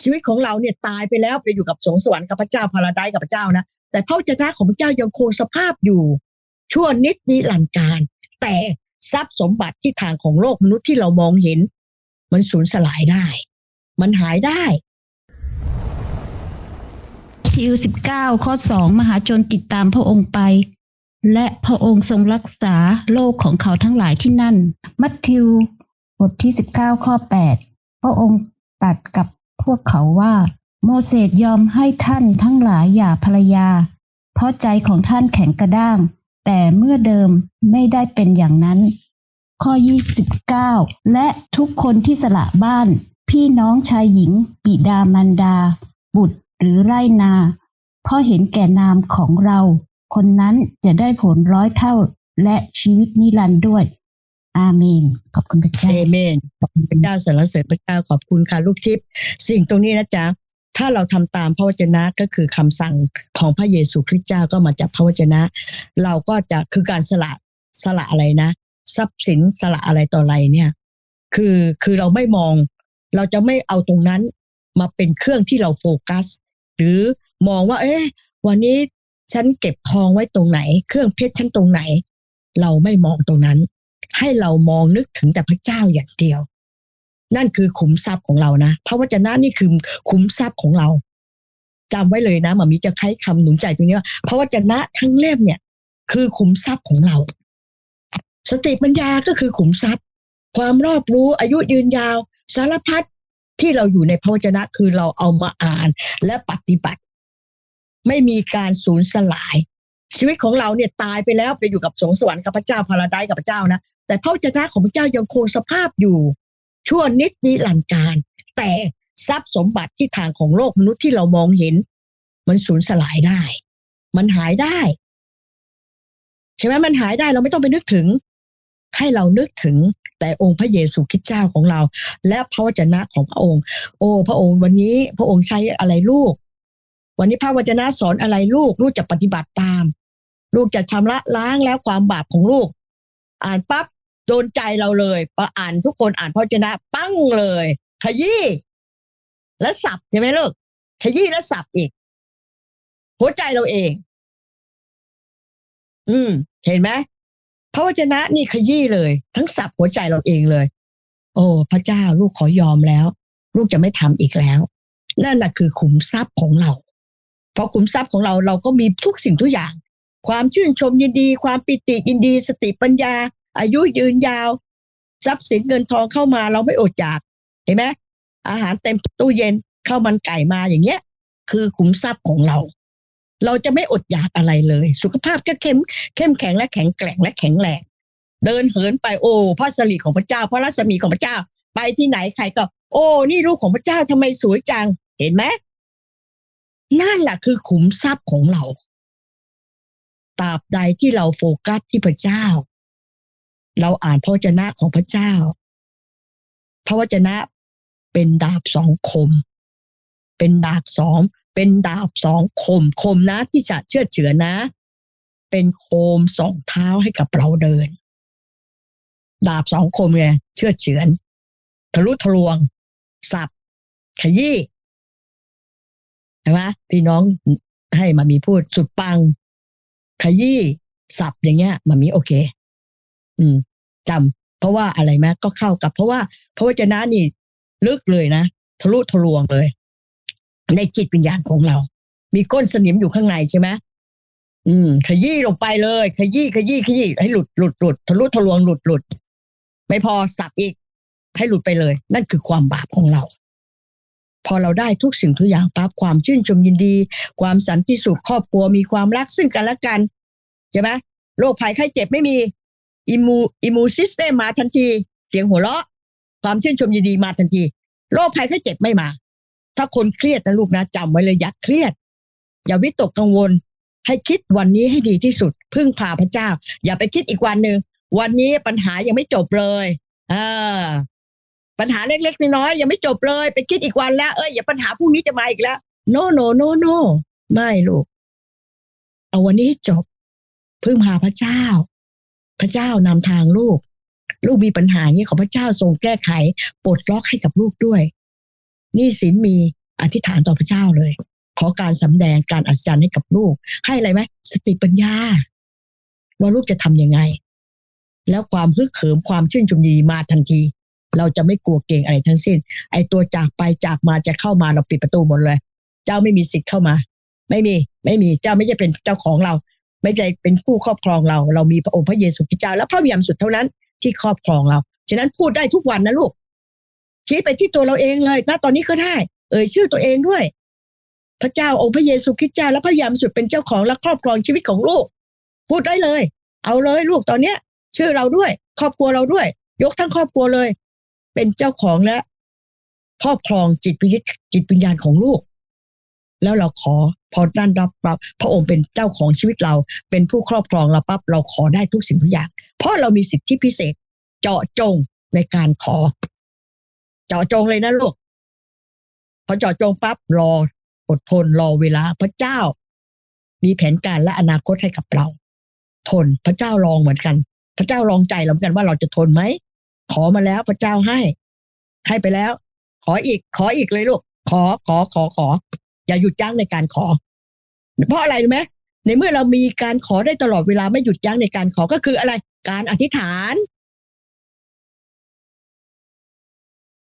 ชีวิตของเราเนี่ยตายไปแล้วไปอยู่กับสวงสวรรค์กับพระเจ้าพาราไดซ์กับพระเจ้านะแต่พระวจนะของพระเจ้ายังคงสภาพอยู่ ชั่วนิดนิรันดร์การ แต่ทรัพย์สมบัติที่ทางของโลกมนุษย์ที่เรามองเห็น มันสูญสลายได้ มันหายได้ทิวสิบเก้าข้อสองมหาชนติดตามพระองค์ไป และพระองค์ทรงรักษาโลกของเขาทั้งหลายที่นั่น มัทธิวบทที่สิบเก้าข้อแปดพระองค์ตัดกับ พวกเขาว่า โมเสสยอมให้ท่านทั้งหลายหย่าภรรยา เพราะใจของท่านแข็งกระด้าง แต่เมื่อเดิมไม่ได้เป็นอย่างนั้น ข้อ 29 และทุกคนที่สละบ้าน พี่น้องชายหญิงบิดามารดา บุตรหรือไรนา เพราะเห็นแก่นามของเรา คนนั้นจะได้ผลร้อยเท่าและชีวิตนิรันดร์ด้วย อาเมน ขอบคุณพระเจ้าเอเมน ขอบคุณพระเจ้าสรรเสริญพระเจ้าขอบคุณค่ะลูกทิพย์สิ่งตรงนี้นะจ๊ะถ้าเราทำตามพระวจนะก็คือคำสั่งของพระเยซูคริสต์เจ้าก็มาจากพระวจนะ เราก็จะคือการสละสละอะไรนะ ทรัพย์สินสละอะไรต่ออะไรเนี่ย คือคือเราไม่มอง เราจะไม่เอาตรงนั้นมาเป็นเครื่องที่เราโฟกัส หรือมองว่า เอ๊ะวันนี้ฉันเก็บทองไว้ตรงไหน เครื่องเพชรฉันตรงไหน เราไม่มองตรงนั้น ให้เรามองนึกถึงแต่พระเจ้าอย่างเดียว นั่นคือขุมทรัพย์ของเรานะพระวจนะนี่คือขุมทรัพย์ของเราจำไว้เลยนะหมามีจะใช้คำหนุนใจตรงนี้ว่าพระวจนะทั้งเล่มเนี่ย คือขุมทรัพย์ของเรา สติปัญญาก็คือขุมทรัพย์ ความรอบรู้อายุยืนยาว สารพัดที่เราอยู่ในพระวจนะคือเราเอามาอ่านและปฏิบัติ ไม่มีการสูญสลายชีวิตของเราเนี่ยตายไปแล้วไปอยู่กับสงสวรรค์กับพระเจ้าพาราไดกับพระเจ้านะ แต่พระวจนะของพระเจ้ายังคงสภาพอยู่ ชั่วนิดนิรันดร์การ แต่ทรัพย์สมบัติที่ทางของโลกมนุษย์ที่เรามองเห็น มันสูญสลายได้ มันหายได้ใช่ไหมมันหายได้เราไม่ต้องไปนึกถึง ให้เรานึกถึงแต่องค์พระเยซูคริสต์เจ้าของเรา และพระวจนะของพระองค์ โอ้พระองค์วันนี้พระองค์ใช้อะไรลูก วันนี้พระวจนะสอนอะไรลูก ลูกจะปฏิบัติตาม ลูกจะชำระล้างแล้วความบาปของลูก อ่านปั๊บ โดนใจเราเลยพออ่านทุกคนอ่านพระวจนะปั้งเลย ขยี้และสับใช่ไหมลูกขยี้และสับอีก หัวใจเราเอง อืม เห็นไหมพระวจนะนี่ขยี้เลย ทั้งสับหัวใจเราเองเลย โอ้พระเจ้าลูกขอยอมแล้ว ลูกจะไม่ทำอีกแล้ว นั่นแหะคือขุมทรัพย์ของเรา เพราะขุมทรัพย์ของเราเราก็มีทุกสิ่งทุกอย่าง ความชื่นชมยินดี ความปิติยินดี สติปัญญา อายุยืนยาว ทรัพย์สินเงินทองเข้ามาเราไม่อดอยากเห็นไหมอาหารเต็มตู้เย็นข้าวมันไก่มาอย่างเงี้ย คือขุมทรัพย์ของเรา เราจะไม่อดอยากอะไรเลย สุขภาพก็เข้มเข้มแข็งและแข็งแกร่งและแข็งแรงเดินเหินไปโอ้พระสิริของพระเจ้า พระรัศมีของพระเจ้า ไปที่ไหนใครก็ โอ้นี่ลูกของพระเจ้าทำไมสวยจัง เห็นไหมนั่นแหละคือขุมทรัพย์ของเราตราบใดที่เราโฟกัสที่พระเจ้า เราอ่านพระวจนะของพระเจ้า พระวจนะเป็นดาบสองคม เป็นดาบสอง เป็นดาบสองคม คมนะที่จะเชื่อเฉือนะ เป็นโคมสองเท้าให้กับเราเดิน ดาบสองคมไงเชื่อเฉือน ทะลุทะลวง สับ ขยี้ใช่ไหมพี่น้องให้มามีพูดสุดปัง ขยี้สับอย่างเงี้ยมามีโอเค อืมจำเพราะว่าอะไรไหมก็เข้ากับ เพราะว่าพระวจนะนี่ลึกเลยนะทะลุทะลวงเลย ในจิตวิญญาณของเรา มีก้นสนิมอยู่ข้างในใช่ไหมอืม ขยี้ลงไปเลย ขยี้ขยี้ขยี้ให้หลุดหลุดหลุดทะลุทะลวงหลุดหลุดไม่พอสับอีก ให้หลุดไปเลย นั่นคือความบาปของเรา พอเราได้ทุกสิ่งทุกอย่างปั๊บความชื่นชมยินดี ความสันติสุขครอบครัวมีความรักซึ่งกันและกันใช่ไหมโรคภัยไข้เจ็บไม่มี อิมูอิมูซิสเตมมาทันที เสียงหัวเราะ ความชื่นชมยินดีมาทันทีโรคภัยไข้เจ็บไม่มา ถ้าคนเครียดนะลูกนะจำไว้เลยอย่าเครียด อย่าวิตกกังวล ให้คิดวันนี้ให้ดีที่สุด พึ่งพาพระเจ้า อย่าไปคิดอีกวันหนึ่งวันนี้ปัญหายังไม่จบเลยเออปัญหาเล็กๆน้อยๆยังไม่จบเลย ไปคิดอีกวันแล้วเอ้ยอย่าปัญหาพรุ่งนี้จะมาอีกแล้ว no no no no ไม่ลูก เอาวันนี้ให้จบพึ่งพาพระเจ้า พระเจ้านำทางลูก ลูกมีปัญหาอย่างนี้ขอพระเจ้าทรงแก้ไขปลดล็อกให้กับลูกด้วย นี้สินมีอธิษฐานต่อพระเจ้าเลย ขอการสำแดงการอัศจรรย์ให้กับลูก ให้อะไรไหมสติปัญญา ว่าลูกจะทำยังไง แล้วความฮึกเหิมความชื่นชมยินดีมาทันที เราจะไม่กลัวเกรงอะไรทั้งสิ้น ไอ้ตัวจากไปจากมาจะเข้ามาเราปิดประตูหมดเลย เจ้าไม่มีสิทธิ์เข้ามา ไม่มี ไม่มีเจ้าไม่ใช่เป็นเจ้าของเรา ไม่ใช่เป็นผู้ครอบครองเรา เรามีพระองค์พระเยซูคริสต์เจ้าและพระวิญญาณสุดเท่านั้นที่ครอบครองเรา ฉะนั้นพูดได้ทุกวันนะลูก ชี้ไปที่ตัวเราเองเลยณตอนนี้ก็ได้ เอ่ยชื่อตัวเองด้วย พระเจ้าองค์พระเยซูคริสต์เจ้าและพระวิญญาณสุดเป็นเจ้าของและครอบครองชีวิตของลูก พูดได้เลย เอาเลยลูกตอนเนี้ย ชื่อเราด้วย ครอบครัวเราด้วย ยกทั้งครอบครัวเลย เป็นเจ้าของและครอบครองจิตวิญญาณจิตวิญญาณของลูก แล้วเราขอพอด้านรับรับพระองค์เป็นเจ้าของชีวิตเรา เป็นผู้ครอบครองเราปั๊บเราขอได้ทุกสิ่งทุกอย่าง เพราะเรามีสิทธิพิเศษ เจาะจงในการขอ เจาะจงเลยนะลูกพอเจาะจงปั๊บรออดทนรอเวลาพระเจ้า มีแผนการและอนาคตให้กับเรา ทนพระเจ้าลองเหมือนกัน พระเจ้าลองใจเราเหมือนกันว่าเราจะทนไหมขอมาแล้วพระเจ้าให้ ให้ไปแล้ว ขออีก ขออีกเลยลูกขอขอขอขอ อย่าหยุดยั้งในการขอ เพราะอะไรรู้ไหมในเมื่อเรามีการขอได้ตลอดเวลาไม่หยุดยั้งในการขอก็คืออะไร การอธิษฐาน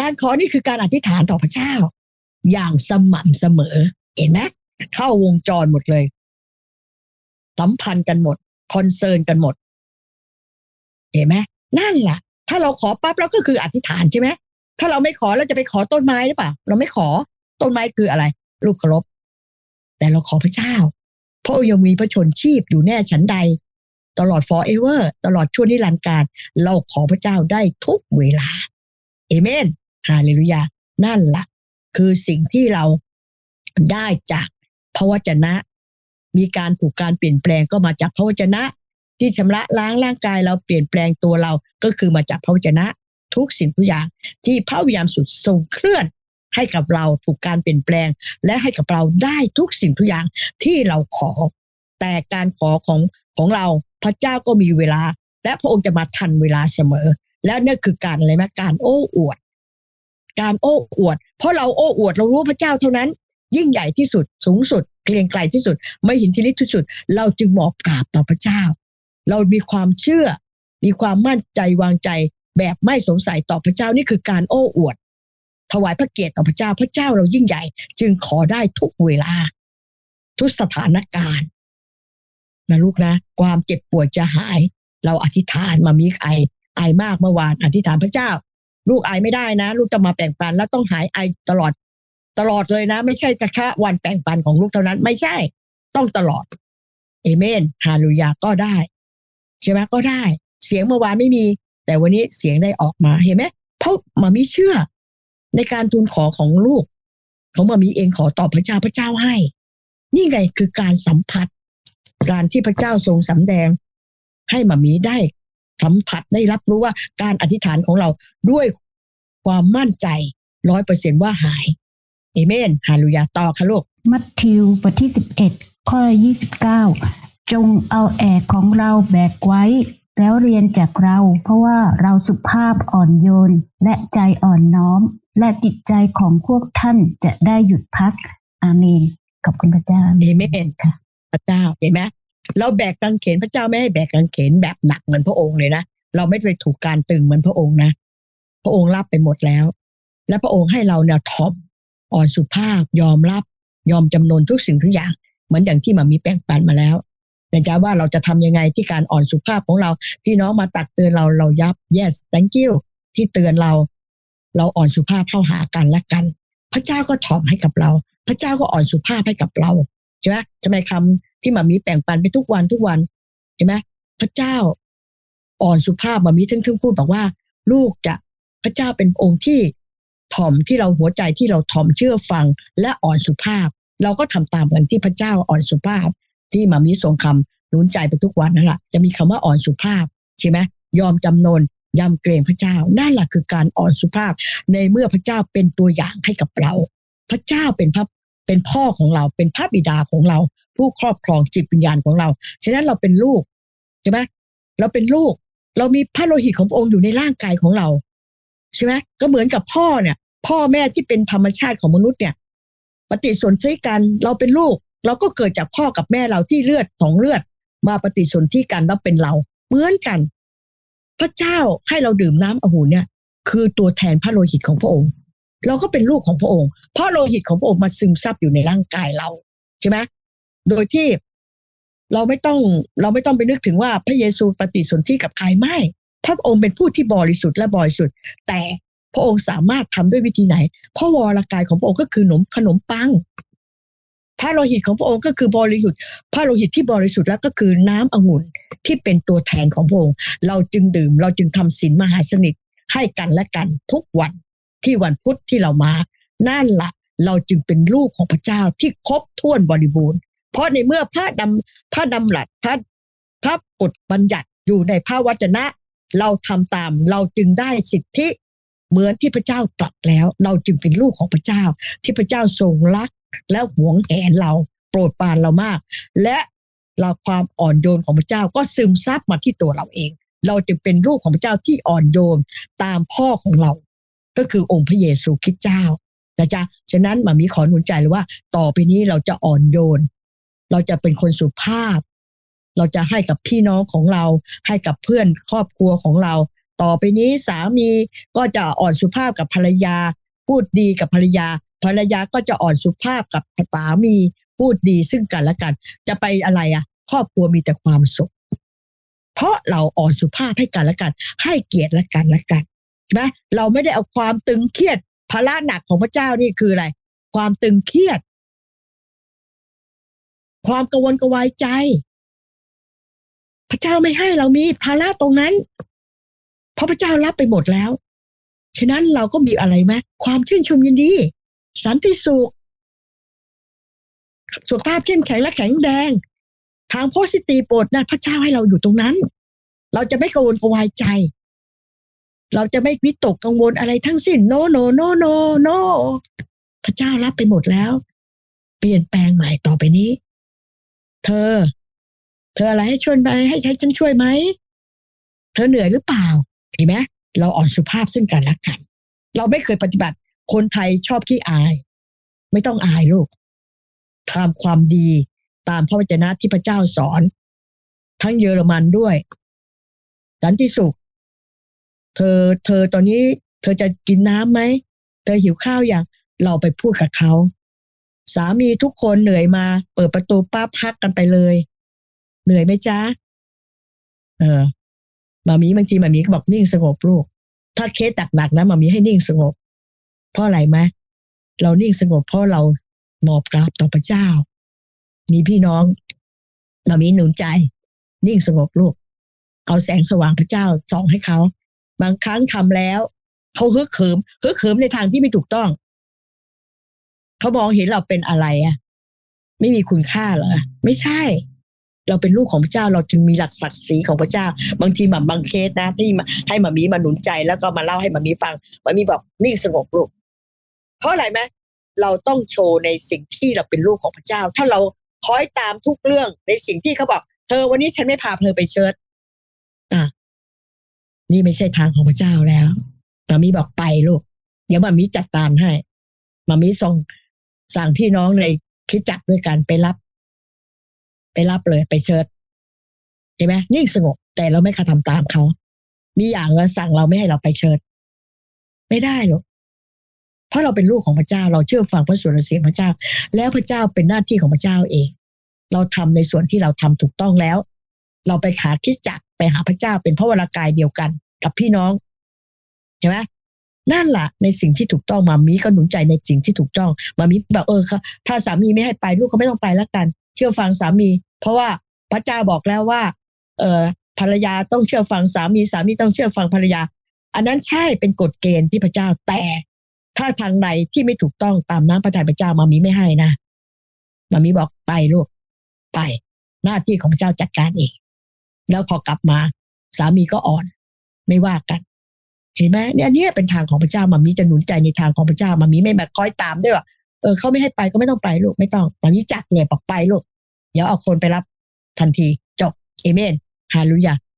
การขอนี่คือการอธิษฐานต่อพระเจ้า อย่างสม่ำเสมอ เห็นไหมเข้าวงจรหมดเลย สัมพันธ์กันหมด คอนเซิร์นกันหมด เห็นไหมนั่นแหละถ้าเราขอปั๊บเราก็คืออธิษฐานใช่ไหมถ้าเราไม่ขอเราจะไปขอต้นไม้หรือเปล่าเราไม่ขอต้นไม้คืออะไร ลูกเคารพแต่เราขอพระเจ้าเพราะยังมีพระชนชีพอยู่แน่ฉันใด ตลอด forever ตลอดชั่วนิรันดร์การ เราขอพระเจ้าได้ทุกเวลาเอเมนฮาเลลูยา นั่นละ่ะ คือสิ่งที่เราได้จากพระวจนะ มีการถูกการเปลี่ยนแปลงก็มาจากพระวจนะ ที่ชำระล้างร่างกายเราเปลี่ยนแปลงตัวเราก็คือมาจากพระวจนะ ทุกสิ่งทุกอย่างที่พระวิญญาณสุดทรงเคลื่อน ให้กับเราถูกการเปลี่ยนแปลง และให้กับเราได้ทุกสิ่งทุกอย่างที่เราขอ แต่การขอของของเราพระเจ้าก็มีเวลา และพระองค์จะมาทันเวลาเสมอ และนั่นคือการอะไรไหมการโอ้อวด การโอ้อวด เพราะเราโอ้อวดเรารู้พระเจ้าเท่านั้น ยิ่งใหญ่ที่สุดสูงสุด เกรียงไกลที่สุด ไม่เห็นทีลิที่สุด เราจึงหมอบกราบต่อพระเจ้า เรามีความเชื่อ มีความมั่นใจวางใจแบบไม่สงสัยต่อพระเจ้านี่คือการโอ้อวด ถวายพระเกียรติต่อพระเจ้า พระเจ้าเรายิ่งใหญ่ จึงขอได้ทุกเวลา ทุกสถานการณ์นะลูกนะ ความเจ็บปวยจะหาย เราอธิษฐานมามีไอ ไอมากเมื่อวาน อธิษฐานพระเจ้า ลูกไอไม่ได้นะ ลูกจะมาแบ่งปันแล้วต้องหายไอตลอด ตลอดเลยนะ ไม่ใช่แค่วันแบ่งปันของลูกเท่านั้น ไม่ใช่ ต้องตลอดเอเมนฮาลูยาก็ได้ใช่ไหมก็ได้ เสียงเมื่อวานไม่มี แต่วันนี้เสียงได้ออกมาเห็นไหมเพราะมามีเชื่อ ในการทูลขอของลูก ของมามีเองขอตอบพระเจ้าพระเจ้าให้ นี่ไงคือการสัมผัส การที่พระเจ้าทรงสำแดง ให้มามีได้สัมผัสได้รับรู้ว่าการอธิษฐานของเราด้วยความมั่นใจร้อยเปอร์เซนว่าหายเอเมนฮาลูยาต่อค่ะลูก มัทธิวบทที่11ข้อ29จงเอาแอกของเราแบกไว้ แล้วเรียนจากเรา เพราะว่าเราสุภาพอ่อนโยนและใจอ่อนน้อม และจิตใจของพวกท่านจะได้หยุดพัก อาเมน ขอบคุณพระเจ้าเอเมนค่ะ พระเจ้าเห็นไหมเราแบกกางเขนพระเจ้าไม่ให้แบกกางเขนแบบหนักเหมือนพระองค์เลยนะเราไม่ไปถูกการตึงเหมือนพระองค์นะ พระองค์รับไปหมดแล้ว และพระองค์ให้เราเนี่ยถ่อมอ่อนสุภาพยอมรับ ยอมจำนนทุกสิ่งทุกอย่าง เหมือนอย่างที่มามีแป้งปันมาแล้วแต่จะว่าเราจะทำยังไงที่การอ่อนสุภาพของเรา พี่น้องมาตักเตือนเราเรายับ yes thank you ที่เตือนเรา เราอ่อนสุภาพเข้าหากันและกัน พระเจ้าก็ถ่อมให้กับเรา พระเจ้าก็อ่อนสุภาพให้กับเราใช่ไหมทำไมคำที่มามีแบ่งปันไปทุกวันทุกวันเห็นไหมพระเจ้าอ่อนสุภาพมามีถึงถึงพูดบอกว่า ลูกจะพระเจ้าเป็นองค์ที่ถ่อมที่เราหัวใจที่เราถ่อมเชื่อฟังและอ่อนสุภาพ เราก็ทำตามเหมือนที่พระเจ้าอ่อนสุภาพ ที่มามีทรงคำหนุนใจไปทุกวันนั่นแหละจะมีคำว่าอ่อนสุภาพใช่ไหมยอมจำนน ยำเกรงพระเจ้า นั่นแหละคือการอ่อนสุภาพ ในเมื่อพระเจ้าเป็นตัวอย่างให้กับเรา พระเจ้าเป็นพระเป็นพ่อของเรา เป็นพระบิดาของเรา ผู้ครอบครองจิตวิญญาณของเรา ฉะนั้นเราเป็นลูกใช่ไหมเราเป็นลูก เรามีพระโลหิตของพระองค์อยู่ในร่างกายของเราใช่ไหมก็เหมือนกับพ่อเนี่ย พ่อแม่ที่เป็นธรรมชาติของมนุษย์เนี่ย ปฏิสนธิกันเราเป็นลูก เราก็เกิดจากพ่อกับแม่เราที่เลือดของเลือด มาปฏิสนธิกันแล้วเป็นเรา เหมือนกัน พระเจ้าให้เราดื่มน้ำอหูเนี่ย คือตัวแทนพระโลหิตของพระองค์ เราก็เป็นลูกของพระองค์ เพราะโลหิตของพระองค์มาซึมซับอยู่ในร่างกายเราใช่ไหมโดยที่เราไม่ต้องเราไม่ต้องไปนึกถึงว่าพระเยซูปฏิสนธิกับใครไม่พระองค์เป็นผู้ที่บริสุทธิ์และบริสุทธิ์แต่พระองค์สามารถทำด้วยวิธีไหน เพราะวรกายของพระองค์ก็คือขนมขนมปัง พระโลหิตของพระองค์ก็คือบริสุทธิ์พระโลหิตที่บริสุทธิ์แล้วก็คือน้ำองุ่นที่เป็นตัวแทนของพระองค์ เราจึงดื่ม เราจึงทำศีลมหาสนิทให้กันและกันทุกวันที่วันพุธที่เรามา นั่นละเราจึงเป็นลูกของพระเจ้าที่ครบถ้วนบริบูรณ์ เพราะในเมื่อพระดำพระดำรัสพระพระกฎบัญญัติอยู่ในพระวจนะ เราทำตามเราจึงได้สิทธิเหมือนที่พระเจ้าตรัสแล้ว เราจึงเป็นลูกของพระเจ้า ที่พระเจ้าทรงรัก และหวงแหนเราโปรดปรานเรามาก และเราความอ่อนโยนของพระเจ้าก็ซึมซับมาที่ตัวเราเอง เราจึงเป็นลูกของพระเจ้าที่อ่อนโยนตามพ่อของเรา ก็คือองค์พระเยซูคริสต์เจ้านะจ๊ะฉะนั้นมามีขอหนุนใจเลยว่า ต่อไปนี้เราจะอ่อนโยน เราจะเป็นคนสุภาพ เราจะให้กับพี่น้องของเรา ให้กับเพื่อนครอบครัวของเรา ต่อไปนี้สามีก็จะอ่อนสุภาพกับภรรยา พูดดีกับภรรยา ภรรยาก็จะอ่อนสุภาพกับสามีพูดดีซึ่งกันและกัน จะไปอะไรอะครอบครัวมีแต่ความสุข เพราะเราอ่อนสุภาพให้กันและกัน ให้เกียรติและกันและกันใช่ไหมเราไม่ได้เอาความตึงเครียดภาระหนักของพระเจ้านี่คืออะไร ความตึงเครียด ความกังวลกวายใจ พระเจ้าไม่ให้เรามีภาระตรงนั้น เพราะพระเจ้ารับไปหมดแล้ว ฉะนั้นเราก็มีอะไรไหมความชื่นชมยินดี สันติสุข สุขภาพเข้มแข็งและแข็งแรงทางโพสิทีโปรดนะพระเจ้าให้เราอยู่ตรงนั้น เราจะไม่กังวลกวายใจ เราจะไม่วิตกกังวลอะไรทั้งสิ้น โนโนโนโนโนพระเจ้ารับไปหมดแล้ว เปลี่ยนแปลงใหม่ต่อไปนี้ เธอ เธออะไรให้ช่วยไหมให้ให้ฉันช่วยไหมเธอเหนื่อยหรือเปล่าเห็นไหมเราอ่อนสุภาพซึ่งกันและกัน เราไม่เคยปฏิบัติ คนไทยชอบขี้อาย ไม่ต้องอายลูกทำความดีตามพระวจนะที่พระเจ้าสอน ทั้งเยอรมันด้วยสันติสุข เธอเธอตอนนี้ เธอจะกินน้ำไหม เธอหิวข้าวอย่างเราไปพูดกับเขา สามีทุกคนเหนื่อยมา เปิดประตูปั๊บพักกันไปเลย เหนื่อยไหมจ๊ะ เออมามีบางทีมามีก็บอกนิ่งสงบลูก ถ้าเคสหนักๆนะมามีให้นิ่งสงบ เพราะอะไรไหมเรานิ่งสงบเพราะเรามอบกราบต่อพระเจ้า มีพี่น้องมามีหนุนใจ นิ่งสงบลูก เอาแสงสว่างพระเจ้าส่องให้เขา บางครั้งทำแล้วเขาฮึกเหิมฮึกเหิมในทางที่ไม่ถูกต้องเขามองเห็นเราเป็นอะไรอะ ไม่มีคุณค่าเหรอไม่ใช่ เราเป็นลูกของพระเจ้าเราจึงมีหลักศักดิ์ศรีของพระเจ้า บางทีแบบบางเคสนะที่มาให้มามีมาหนุนใจแล้วก็มาเล่าให้มามีฟังมามีบอกนิ่งสงบลูก เพราะอะไรไหมเราต้องโชว์ในสิ่งที่เราเป็นลูกของพระเจ้า ถ้าเราคอยตามทุกเรื่องในสิ่งที่เขาบอก เธอวันนี้ฉันไม่พาเธอไปเชิดอะนี่ไม่ใช่ทางของพระเจ้าแล้วมามีบอกไปลูก เดี๋ยวมามีจัดการให้มามีส่งสั่งพี่น้องในคิดจักด้วยกันไปรับ ไปรับเลยไปเชิดเห็นไหมนิ่งสงบแต่เราไม่กระทำตามเขา มีอย่างเราสั่งเราไม่ให้เราไปเชิด ไม่ได้หรอก เพราะเราเป็นลูกของพระเจ้า เราเชื่อฟังพระสุรเสียงพระเจ้า แล้วพระเจ้าเป็นหน้าที่ของพระเจ้าเอง เราทำในส่วนที่เราทำถูกต้องแล้ว เราไปหาคิดจักไปหาพระเจ้าเป็นพระวรากายเดียวกันกับพี่น้องเห็นไหมนั่นแหละในสิ่งที่ถูกต้องมามีก็หนุนใจในสิ่งที่ถูกต้องมามีแบบเออค่ะถ้าสามีไม่ให้ไปลูกก็ไม่ต้องไปแล้วกัน เชื่อฟังสามี เพราะว่าพระเจ้าบอกแล้วว่า เออภรรยาต้องเชื่อฟังสามีสามีต้องเชื่อฟังภรรยา อันนั้นใช่เป็นกฎเกณฑ์ที่พระเจ้าแต่ ถ้าทางใดที่ไม่ถูกต้องตามน้ำพระทัยพระเจ้ามามีไม่ให้นะมามีบอกไปลูกไป หน้าที่ของเจ้าจัดการเองแล้วพอกลับมา สามีก็อ่อน ไม่ว่ากัน เห็นไหมเนี่ยอันนี้เป็นทางของพระเจ้ามามีจะหนุนใจในทางของพระเจ้ามามีไม่มาคอยตามด้วยว่าเออเขาไม่ให้ไปก็ไม่ต้องไปลูกไม่ต้องมามีจัดเนี่ยบอกไปลูกเดี๋ยวเอาคนไปรับทันทีจบเอเมนฮาลลูยา